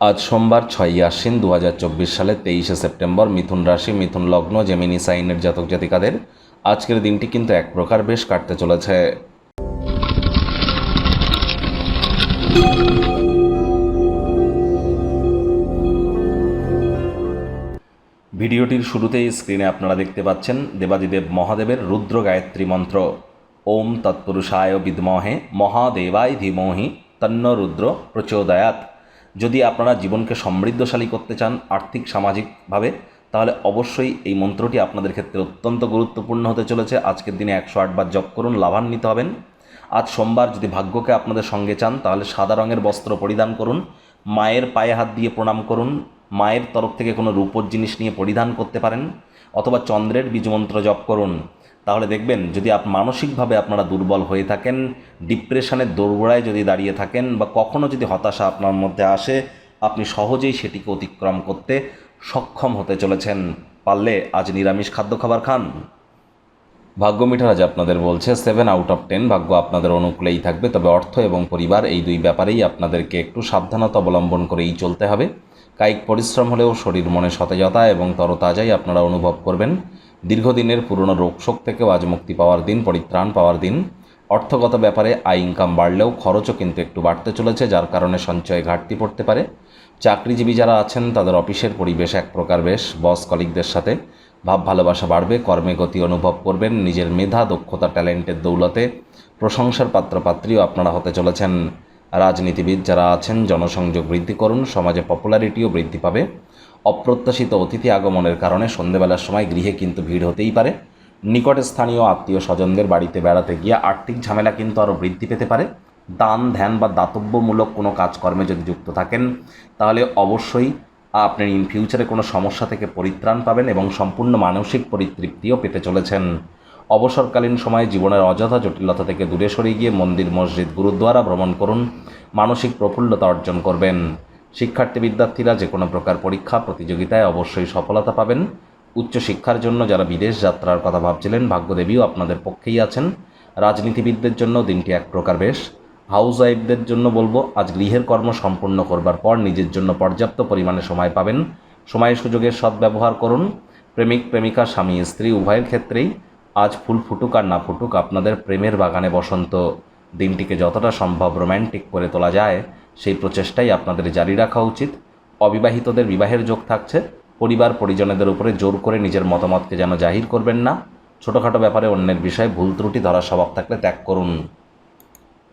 আজ সোমবার ছয়ই আশ্বিন দু হাজার চব্বিশ সালের তেইশে সেপ্টেম্বর মিথুন রাশি, মিথুন লগ্ন, জেমিনি সাইনের জাতক জাতিকাদের আজকের দিনটি কিন্তু এক প্রকার বেশ কাটতে চলেছে। ভিডিওটির শুরুতেই স্ক্রিনে আপনারা দেখতে পাচ্ছেন দেবাদিদেব মহাদেবের রুদ্র গায়ত্রী মন্ত্র। ওম তৎপুরুষায় বিদ্মহে মহাদেবায় ধীমহি তন্ন রুদ্র প্রচোদয়াত যদি আপনারা জীবনকে সমৃদ্ধশালী করতে চান আর্থিক সামাজিকভাবে তাহলে অবশ্যই এই মন্ত্রটি আপনাদের ক্ষেত্রে অত্যন্ত গুরুত্বপূর্ণ হতে চলেছে। আজকের দিনে একশো আটবার জপ করুন, লাভান্বিত হবেন। আজ সোমবার যদি ভাগ্যকে আপনাদের সঙ্গে চান, তাহলে সাদা রঙের বস্ত্র পরিধান করুন, মায়ের পায়ে হাত দিয়ে প্রণাম করুন মায়ের তরফ থেকে কোনো রূপোর জিনিস নিয়ে পরিধান করতে পারেন, অথবা চন্দ্রের বীজমন্ত্র জপ করুন। তাহলে দেখবেন, যদি আপ, মানসিকভাবে আপনারা দুর্বল হয়ে থাকেন, ডিপ্রেশনের দোরগোড়ায় যদি দাঁড়িয়ে থাকেন, বা কখনও যদি হতাশা আপনার মধ্যে আসে, আপনি সহজেই সেটিকে অতিক্রম করতে সক্ষম হতে চলেছেন। পারলে আজ নিরামিষ খাদ্য খাবার খান। ভাগ্য মিটার আজ আপনাদের বলছে সেভেন আউট অফ টেন ভাগ্য আপনাদের অনুকূলেই থাকবে। তবে অর্থ এবং পরিবার এই দুই ব্যাপারেই আপনাদেরকে একটু সাবধানতা অবলম্বন করেই চলতে হবে। কায়িক পরিশ্রম হলেও শরীর মনে সতেজতা এবং তরতাজাই আপনারা অনুভব করবেন। দীর্ঘদিনের পুরনো রোগশোক থেকেও আজ মুক্তি পাওয়ার দিন, পরিত্রাণ পাওয়ার দিন। অর্থগত ব্যাপারে আয় ইনকাম বাড়লেও খরচও কিন্তু একটু বাড়তে চলেছে, যার কারণে সঞ্চয়ে ঘাটতি পড়তে পারে। চাকরিজীবী যারা আছেন, তাদের অফিসের পরিবেশ এক প্রকার বেশ বস কলিকদের সাথে ভাব ভালোবাসা বাড়বে, কর্মে গতি অনুভব করবেন, নিজের মেধা, দক্ষতা ট্যালেন্টের দৌলতে প্রশংসার পাত্রপাত্রীও আপনারা হতে চলেছেন। রাজনীতিবিদ যারা আছেন, জনসংযোগ বৃদ্ধি করুন, সমাজে পপুলারিটিও বৃদ্ধি পাবে। অপ্রত্যাশিত অতিথি আগমনের কারণে সন্ধেবেলার সময় গৃহে কিন্তু ভিড় হতেই পারে। নিকটে স্থানীয় আত্মীয় স্বজনদের বাড়িতে বেড়াতে গিয়ে আর্থিক ঝামেলা কিন্তু আরও বৃদ্ধি পেতে পারে। দান, ধ্যান বা দাতব্যমূলক কোনো কাজকর্মে যদি যুক্ত থাকেন, তাহলে অবশ্যই আপনি ইন ফিউচারে কোনো সমস্যা থেকে পরিত্রাণ পাবেন এবং সম্পূর্ণ মানসিক পরিতৃপ্তিও পেতে চলেছেন। অবসরকালীন সময়ে জীবনের অযথা জটিলতা থেকে দূরে সরে গিয়ে মন্দির, মসজিদ, গুরুদ্বারা ভ্রমণ করুন। মানসিক প্রফুল্লতা অর্জন করবেন। শিক্ষার্থী বিদ্যার্থীরা যে কোনো প্রকার পরীক্ষা, প্রতিযোগিতায় অবশ্যই সফলতা পাবেন। উচ্চশিক্ষার জন্য যারা বিদেশ যাত্রার কথা ভাবছিলেন, ভাগ্যদেবীও আপনাদের পক্ষেই আছেন। রাজনীতিবিদদের জন্য দিনটি এক প্রকার বেশ। হাউস ওয়াইফদের জন্য বলব, আজ গৃহের কর্ম সম্পূর্ণ করবার পর নিজের জন্য পর্যাপ্ত পরিমাণে সময় পাবেন। সময় সুযোগের সদ্ব্যবহার করুন। প্রেমিক, প্রেমিকা, স্বামী, স্ত্রী উভয়ের ক্ষেত্রেই আজ ফুল ফুটুক আর না ফুটুক আপনাদের প্রেমের বাগানে বসন্ত। দিনটিকে যতটা সম্ভব রোম্যান্টিক করে তোলা যায়, সেই প্রচেষ্টাই আপনাদের জারি রাখা উচিত। অবিবাহিতদের বিবাহের যোগ থাকছে। পরিবার পরিজনেদের উপরে জোর করে নিজের মতামতকে যেন জাহির করবেন না। ছোটোখাটো ব্যাপারে অন্যের বিষয়ে ভুল ত্রুটি ধরার স্বভাব থাকলে ত্যাগ করুন।